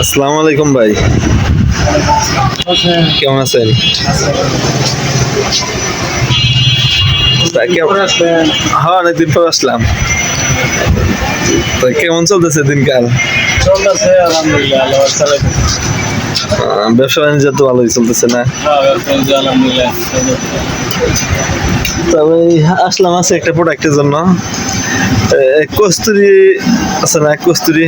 আসসালামু আলাইকুম ভাই। কেমন আছেন? হ্যাঁ অনেকদিন পর আসলাম। কেমন চলতেছে দিনকাল? চলতেছে আলহামদুলিল্লাহ আহ, ব্যবসা বাণিজ্য তো ভালোই চলতেছে না? হ্যাঁ তবে আসলাম আছে একটা প্রোডাক্টের জন্য। কস্তুরি আছে না, কস্তুরি?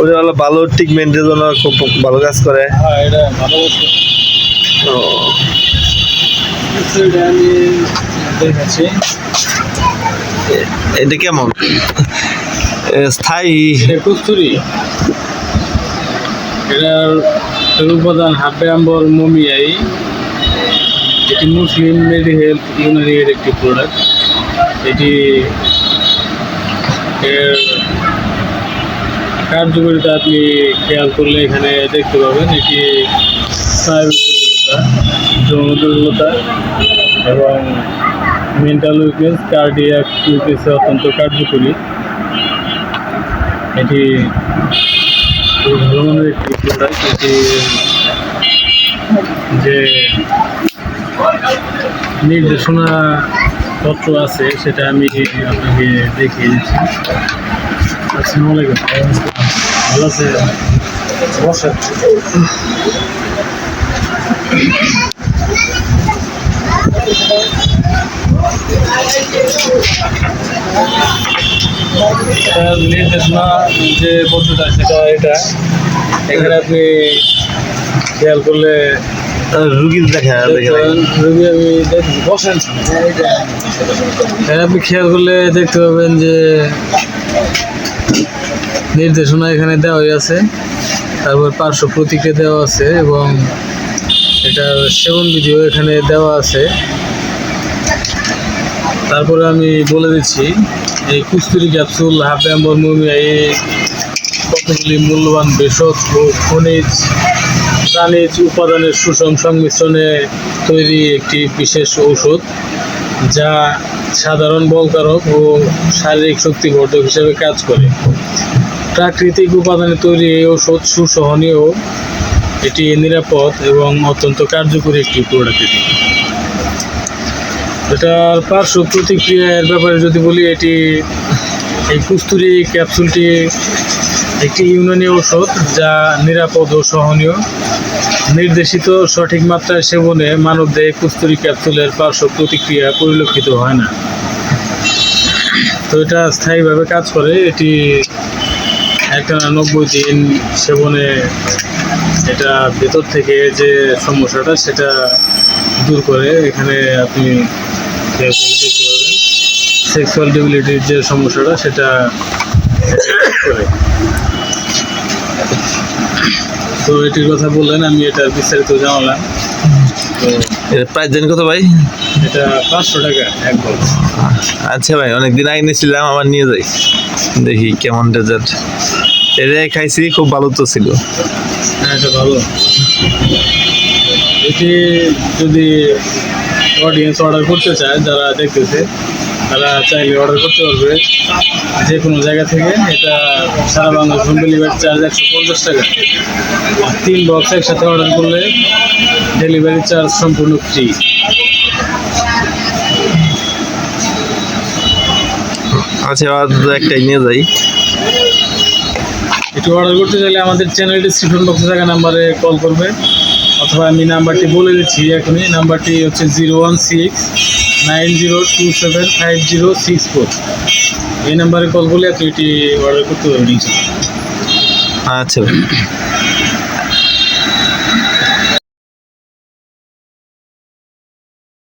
ওটা হলো ভালো ট্রিটমেন্টের জন্য খুব ভালো কাজ করে। এটা কেমন? স্থায়ী। কস্তুরি। এটার উপাদান হাব্বে আম্বর মমিয়াই। এটি মুসলিম মেডি হেলথ ইউনারিয়ের একটি প্রোডাক্ট এটি এর কার্যকারিতা আপনি খেয়াল করলে এখানে দেখতে পাবেন, এটি যৌন দুর্বলতা এবং মেন্টাল উইকনেস কার্ডিয়াক উইকনেসে অত্যন্ত কার্যকরী। এটি ভালো একটি প্রোডাক্ট এটি যে নির্দেশনা পত্র আছে, সেটা আমি আপনাকে দেখিয়ে দিচ্ছি। আসসালামু আলাইকুম। ভালো আছে নির্দেশনা যে পত্রটা সেটা এটা। এখানে আপনি খেয়াল করলে রুগীর দেখা পাবেন, আমি বসেন আপনি খেয়াল করলে দেখতে পাবেন যে নির্দেশনা এখানে দেওয়াই আছে। তারপর পার্শ্ব প্রতিক্রিয়া দেওয়া আছে এবং এটার সেবন বিধিও এখানে দেওয়া আছে। তারপরে আমি বলে দিচ্ছি এই কুস্তুরি ক্যাপসুল হাফ অ্যাম্বর মুমিয়া এই কতগুলি মূল্যবান ভেষজ ও খনিজ প্রাণীজ উপাদানের সুষম সংমিশ্রণে তৈরি একটি বিশেষ ঔষধ, যা সাধারণ বলকারক ও শারীরিক শক্তিবর্ধক হিসেবে কাজ করে। প্রাকৃতিক উপাদানে তৈরি এই ওষুধ সুসহনীয়, এটি নিরাপদ এবং অত্যন্ত কার্যকরী একটি প্রোডাক্ট এটি এটার পার্শ্ব প্রতিক্রিয়ার ব্যাপারে যদি বলি, এটি এই কুস্তুরি ক্যাপসুলটি একটি ইউনানি ঔষধ, যা নিরাপদ ও সহনীয়। নির্দেশিত সঠিক মাত্রায় সেবনে মানবদেহে কুস্তুরি ক্যাপসুলের পার্শ্ব প্রতিক্রিয়া পরিলক্ষিত হয় না। তো এটা স্থায়ীভাবে কাজ করে। এটি একটা নব্বই দিন সেবনে এটা ভেতর থেকে যে সমস্যাটা সেটা দূর করে। এখানে আপনি দেখতে সেক্সুয়াল ডিবিলিটির যে সমস্যাটা সেটা করে তো এটির কথা বললেন আমি এটা বিস্তারিত জানালাম। তো এর প্রাইস জানি কত ভাই? এটা পাঁচশো টাকা এক বক্স আচ্ছা ভাই অনেকদিন আগে নিয়েছিলাম আবার নিয়ে যাই। দেখি কেমন রেজাল্ট এটা খাইছি খুব ভালো তো ছিল। হ্যাঁ এটা ভালো। এটি যদি অডিয়েন্স অর্ডার করতে চায় যারা দেখতেছে তারা চাইলে অর্ডার করতে পারবে। যে কোনো জায়গা থেকে এটা সারা বাংলাদেশ হোম ডেলিভারি চার্জ একশো পঞ্চাশ টাকা। আর তিন বক্স একসাথে অর্ডার করলে ডেলিভারি চার্জ সম্পূর্ণ ফ্রি আচ্ছা একটাই নিয়ে যাই। এটি অর্ডার করতে চাইলে আমাদের চ্যানেল ডিসক্রিপশন বক্সে থাকা নাম্বারে কল করবে। অথবা আমি নাম্বারটি বলে দিচ্ছি এখনই। নাম্বারটি হচ্ছে zero one six nine zero two seven five zero six four এই নাম্বারে কল করলে আপনি এটি অর্ডার করতে পারবেন। আচ্ছা